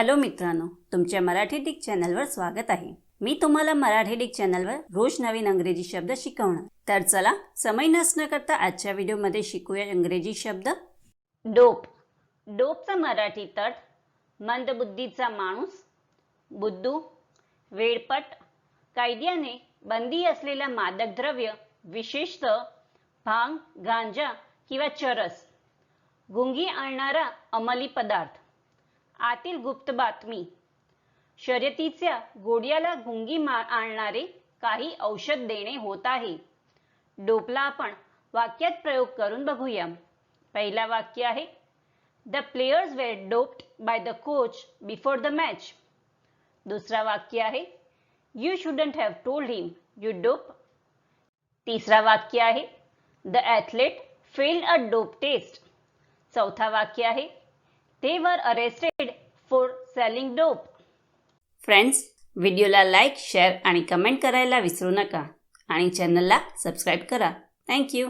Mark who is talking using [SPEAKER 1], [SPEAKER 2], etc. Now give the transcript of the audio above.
[SPEAKER 1] Hello मित्रांनो तुमच्या Marathi Dick चॅनलवर स्वागत आहे. मी तुम्हाला मराठी डिक चॅनलवर रोज नवीन अंग्रेजी शब्द शिकवणार. तर चला समय नसणं करता आजच्या व्हिडिओमध्ये शिकूया इंग्रजी शब्द. डोप. डोपचा मराठी तट मंदबुद्धीचा माणूस बुद्धू वेडपट कायद्याने बंदी असलेला मादक द्रव्य विशेषतः भांग गांजा किंवा चरस. गुंगी आणणारा अंमली पदार्थ. आतील गुप्त बातमी. शर्यतीच्या गोड्याला गुंगी मा आणणारे काही औषध देणे होत आहे. डोपला आपण वाक्यात प्रयोग करून बघूया पहिला वाक्य आहे the players were doped by the coach before the match दुसरा वाक्य आहे you shouldn't have told him you dope तिसरा वाक्य आहे the athlete failed a dope test चौथा वाक्य आहे they were arrested for selling dope friends व्हिडिओला लाईक शेअर आणि कमेंट करायला विसरू नका. आणि चॅनलला सबस्क्राईब करा. थँक्यू